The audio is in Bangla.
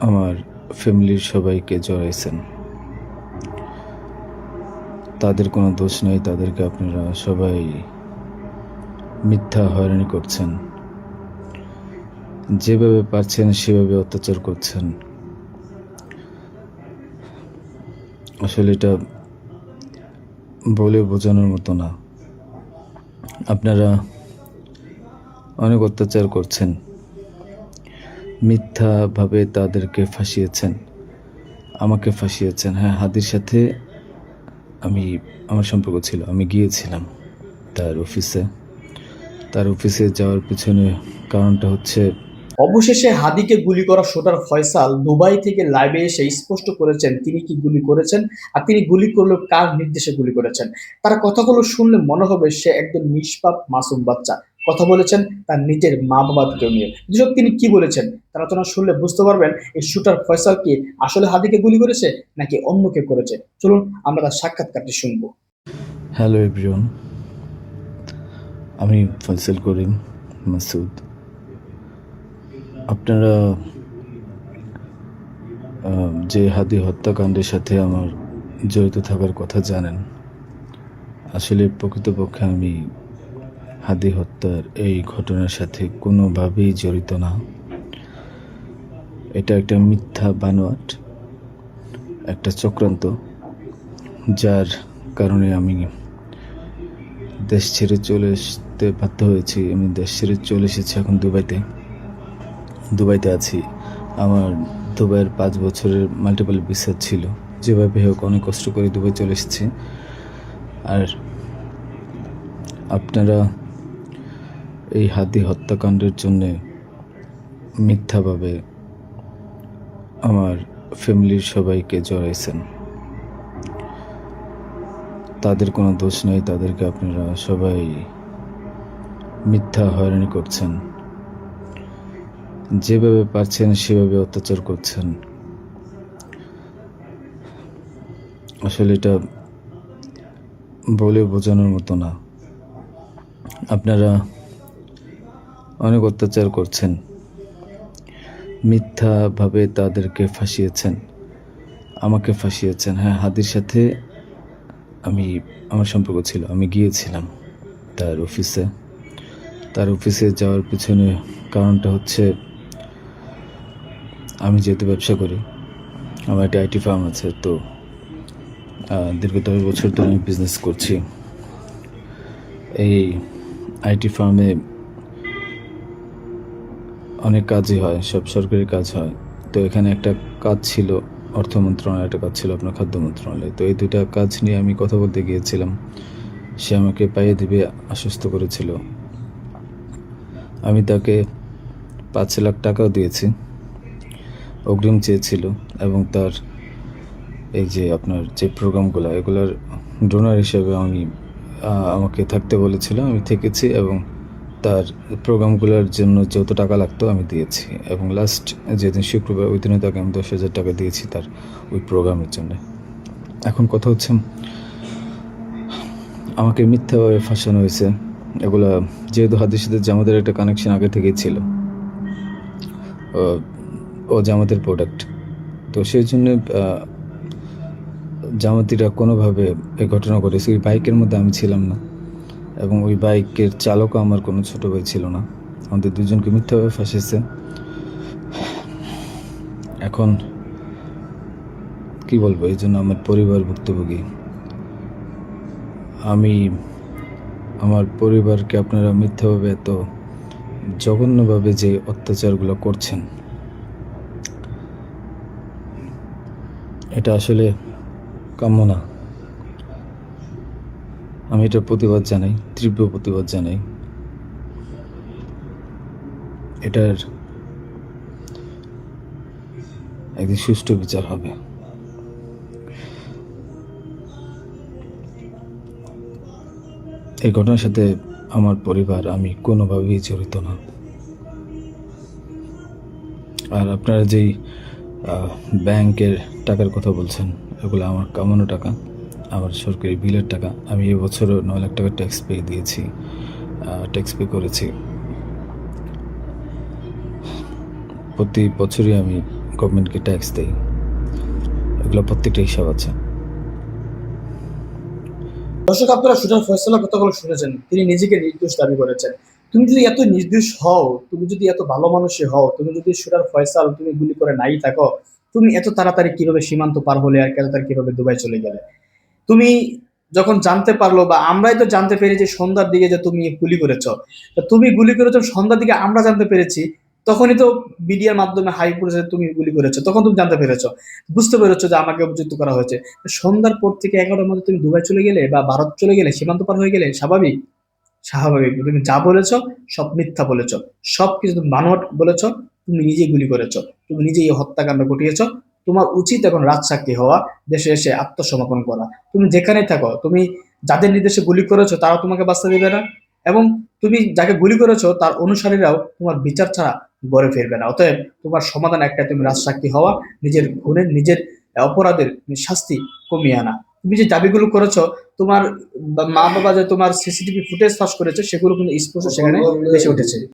আমার ফ্যামিলির সবাইকে জড়াইছেন। তাদের কোনো দোষ নেই, তাদেরকে আপনারা সবাই মিথ্যা হয়রানি করছেন। যেভাবে পারছেন, সেভাবে অত্যাচার করছেন। আসলে এটা বলে বোঝানোর মতো না। আপনারা অনেক অত্যাচার করছেন। মিথ্যাভাবে তাদেরকে ফাঁসিয়েছেন, আমাকে ফাঁসিয়েছেন। হ্যাঁ হাদির সাথে আমি, আমার সম্পর্ক ছিল, আমি গিয়েছিলাম তার অফিসে। তার অফিসে যাওয়ার পিছনে কারণটা হচ্ছে অবশেষে হাদিকে গুলি করা শোটার ফয়সাল দুবাই থেকে লাইভে এসে স্পষ্ট করেছেন তিনি কি গুলি করেছেন আর তিনি গুলি করলে কার নির্দেশে গুলি করেছেন। তার কথাগুলো শুনলে মনে হবে সে একজন নিষ্পাপ মাসুম বাচ্চা। কথা বলেছেন তার নিজের মা বাবাকে নিয়ে। দর্শক, তিনি কি বলেছেন? তার আলোচনা শুনলে বুঝতে পারবেন, এই শুটার ফয়সাল কি আসলে হাদিকে গুলি করেছে নাকি অন্য কে করেছে? চলুন, আমরা তার সাক্ষাৎকারটি শুনব। হ্যালো এভরিওয়ান আমি ফয়সাল করিম মাসুদ। আপনারা যে হাদি হত্যাকাণ্ডের সাথে আমার জড়িত থাকার কথা জানেন, আসলে প্রকৃতপক্ষে আমি হাদি হত্যার এই ঘটনার সাথে কোনোভাবেই জড়িত না। এটা একটা মিথ্যা বানোয়াট, একটা চক্রান্ত, যার কারণে আমি দেশ ছেড়ে চলে আসতে বাধ্য হয়েছি। আমি দেশ ছেড়ে চলে এসেছি এখন দুবাইতে। দুবাইতে আছি। আমার দুবাইয়ের পাঁচ বছরের মাল্টিপল ভিসা ছিল। যেভাবে হোক অনেক কষ্ট করে দুবাই চলে এসেছি। আর আপনারা এই হাতি হত্যাকাণ্ডের জন্যে মিথ্যাভাবে আমার ফ্যামিলির সবাইকে জড়াইছেন। তাদের কোনো দোষ নেই, তাদেরকে আপনারা সবাই মিথ্যা হয়রানি করছেন। যেভাবে পারছেন, সেভাবে অত্যাচার করছেন। আসলে এটা বলে বোঝানোর মতো না। আপনারা অনেক অত্যাচার করছেন। মিথ্যাভাবে তাদেরকে ফাঁসিয়েছেন। আমাকে ফাঁসিয়েছেন। হ্যাঁ হাদির সাথে আমি, আমার সম্পর্ক ছিল। আমি গিয়েছিলাম তার অফিসে। তার অফিসে যাওয়ার পিছনে কারণটা হচ্ছে আমি যেহেতু ব্যবসা করি, আমার একটা আইটি ফার্ম আছে, তো দীর্ঘ দশ বছর ধরে আমি বিজনেস করছি। এই আইটি ফার্মে অনেক কাজই হয়, সব সরকারি কাজ হয়। তো এখানে একটা কাজ ছিল, অর্থ মন্ত্রণালয় একটা কাজ ছিল আপনার খাদ্য মন্ত্রণালয়। তো এই দুইটা কাজ নিয়ে আমি কথা বলতে গিয়েছিলাম। সে আমাকে পাইয়ে দিবে, আশ্বস্ত করেছিল। আমি তাকে পাঁচ লাখ টাকাও দিয়েছি। অগ্রিম চেয়েছিল এবং তার এই যে আপনার যে প্রোগ্রামগুলো, এগুলোর ডোনার হিসেবে আমি আমাকে থাকতে বলেছিল। আমি থেকেছি এবং তার প্রোগ্রামগুলোর জন্য যত টাকা লাগতো আমি দিয়েছি। এবং লাস্ট যেদিন শুক্রবার, ওই দিনে তাকে আমি দশ হাজার টাকা দিয়েছি তার ওই প্রোগ্রামের জন্য। এখন কথা হচ্ছে, আমাকে মিথ্যাভাবে ফাঁসানো হয়েছে। এগুলো যেহেতু হাদির সাথে জামাতের একটা কানেকশন আগে থেকেই ছিল। ও- ও জামাতের প্রোডাক্ট তো সেই জন্য জামাতিরা কোনোভাবে এই ঘটনা ঘটেছে। ওই বাইকের মধ্যে আমি ছিলাম না। এবং ওই বাইকের চালকও আমার কোনো ছোট ভাই ছিল না। আমাদের দুজনকে মিথ্যাভাবে ফাঁসিয়েছে। এখন কি বলব, এই জন্য আমার পরিবার ভুক্তভোগী। আমি, আমার পরিবারকে আপনারা মিথ্যাভাবে এত জঘন্যভাবে যে অত্যাচারগুলো করছেন, এটা আসলে কাম্য না। আমি এটার প্রতিবাদ জানাই, তীব্র প্রতিবাদ জানাই। এটার একদিন সুষ্ঠু বিচার হবে। এই ঘটনার সাথে আমার পরিবার, আমি কোনোভাবেই জড়িত না। আর আপনারা যেই ব্যাংকের টাকার কথা বলছেন, এগুলো আমার কামানো টাকা। আমার সরকারি বিলের টাকা আমি এবছরও নয় লাখ টাকা ট্যাক্স পে দিয়েছি ট্যাক্স পে করেছি। প্রতি বছরই আমি গভর্নমেন্টকে ট্যাক্স দেই। এগুলো প্রত্যেকটা হিসাব আছে। দর্শক, আপনারা সুজন ফয়সালা কথাগুলো শুনেছেন, তিনি নিজেকে নির্দোষ দাবি করেছেন। তুমি যদি এত নির্দোষ হও, তুমি যদি এত ভালো মানুষই হও, তুমি যদি সুরার ফয়সাল, তুমি গুলি করে নাই থাকো, তুমি এত তাড়াতাড়ি কীভাবে সীমান্ত পার হলে আর এত তাড়াতাড়ি কীভাবে দুবাই চলে গেলে? তুমি যখন জানতে পারল বা আমরাই তো জানতে পেরেছি সন্ধ্যার দিকে যে তুমি গুলি করেছ। তুমি গুলি করেছ, সন্ধ্যার দিকে আমরা জানতে পেরেছি, তখনই তো মিডিয়ার মাধ্যমে হাই করেছে তুমি গুলি করেছ, তখন তুমি জানতে পেরেছ, বুঝতে পেরেছ যে আমাকে অভিযুক্ত করা হয়েছে। সন্ধ্যার পর থেকে এগারোটার মধ্যে তুমি দুবাই চলে গেলে বা ভারত চলে গেলে, সীমান্ত পার হয়ে গেলে, স্বাভাবিক? স্বাভাবিক। তুমি যা বলেছ, সব মিথ্যা বলেছ। সব কিছু তুমি বানোয়াট বলেছ, তুমি নিজেই গুলি করেছ। তুমি নিজেই হত্যাকাণ্ড ঘটিয়েছো। তোমার উচিত এখন রাজসাক্ষী হওয়া দেশে এসে আত্মসমর্পণ করা। তুমি যেখানে থাকো তুমি যাদের নির্দেশে গুলি করেছ তারা তোমাকে বাঁচতে দেবে না। এবং তুমি যাকে গুলি করেছ তার অনুসারীরাও তোমার বিচার ছাড়া গড়ে ফিরবে না। অতএব তোমার সমাধান একটা তুমি রাজসাক্ষী হওয়া নিজের খুনের নিজের অপরাধের শাস্তি কমিয়ে আনা। তুমি যে দাবিগুলো করেছ তোমার মা বাবা যে তোমার সিসিটিভি ফুটেজ ফাঁস করেছে সেগুলো কিন্তু স্পষ্ট সেখানে ভেসে উঠেছে।